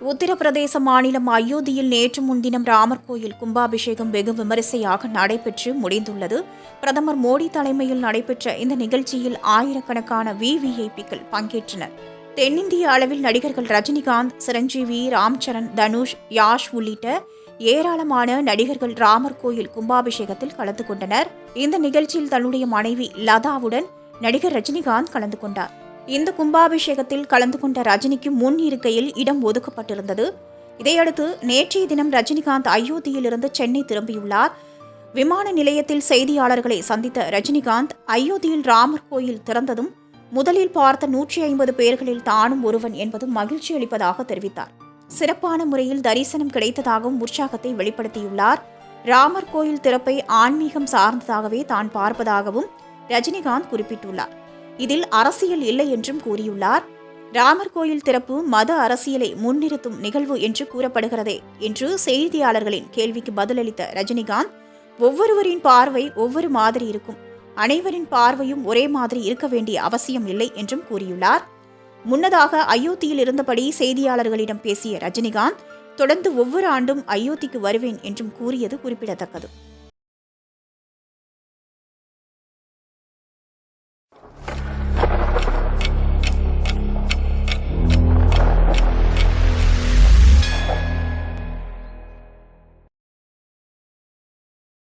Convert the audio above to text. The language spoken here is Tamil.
உத்தரப்பிரதேச மாநிலம் அயோத்தியில் நேற்று முன்தினம் ராமர் கோயில் கும்பாபிஷேகம் வெகு விமரிசையாக நடைபெற்று முடிந்துள்ளது. பிரதமர் மோடி தலைமையில் நடைபெற்ற இந்த நிகழ்ச்சியில் ஆயிரக்கணக்கான விவிஐபிக்கள் பங்கேற்றனர். தென்னிந்திய அளவில் நடிகர்கள் ரஜினிகாந்த் சிரஞ்சீவி ராம்சரண் தனுஷ் யாஷ் உள்ளிட்ட ஏராளமான நடிகர்கள் ராமர் கோயில் கும்பாபிஷேகத்தில் கலந்து கொண்டனர். இந்த நிகழ்ச்சியில் தன்னுடைய மனைவி லதாவுடன் நடிகர் ரஜினிகாந்த் கலந்து கொண்டார். இந்த கும்பாபிஷேகத்தில் கலந்து கொண்ட ரஜினிக்கு முன் இருக்கையில் இடம் ஒதுக்கப்பட்டிருந்தது. இதையடுத்து நேற்றைய தினம் ரஜினிகாந்த் அயோத்தியிலிருந்து சென்னை திரும்பியுள்ளார். விமான நிலையத்தில் செய்தியாளர்களை சந்தித்த ரஜினிகாந்த் அயோத்தியில் ராமர் கோயில் திறந்ததும் முதலில் பார்த்த நூற்றி ஐம்பது பேர்களில் தானும் ஒருவன் என்பது மகிழ்ச்சி அளிப்பதாக தெரிவித்தார். சிறப்பான முறையில் தரிசனம் கிடைத்ததாகவும் உற்சாகத்தை வெளிப்படுத்தியுள்ளார். ராமர் கோயில் திறப்பை ஆன்மீகம் சார்ந்ததாகவே தான் பார்ப்பதாகவும் ரஜினிகாந்த் குறிப்பிட்டுள்ளார். இதில் அரசியல் இல்லை என்றும் கூறியுள்ளார். ராமர் கோயில் திறப்பு மத அரசியலை முன்னிறுத்தும் நிகழ்வு என்று கூறப்படுகிறதே என்று செய்தியாளர்களின் கேள்விக்கு பதிலளித்த ரஜினிகாந்த் ஒவ்வொருவரின் பார்வை ஒவ்வொரு மாதிரி இருக்கும். அனைவரின் பார்வையும் ஒரே மாதிரி இருக்க வேண்டிய அவசியம் இல்லை என்றும் கூறியுள்ளார். முன்னதாக அயோத்தியில் இருந்தபடி செய்தியாளர்களிடம் பேசிய ரஜினிகாந்த் தொடர்ந்து ஒவ்வொரு ஆண்டும் அயோத்திக்கு வருவேன் என்றும் கூறியது குறிப்பிடத்தக்கது.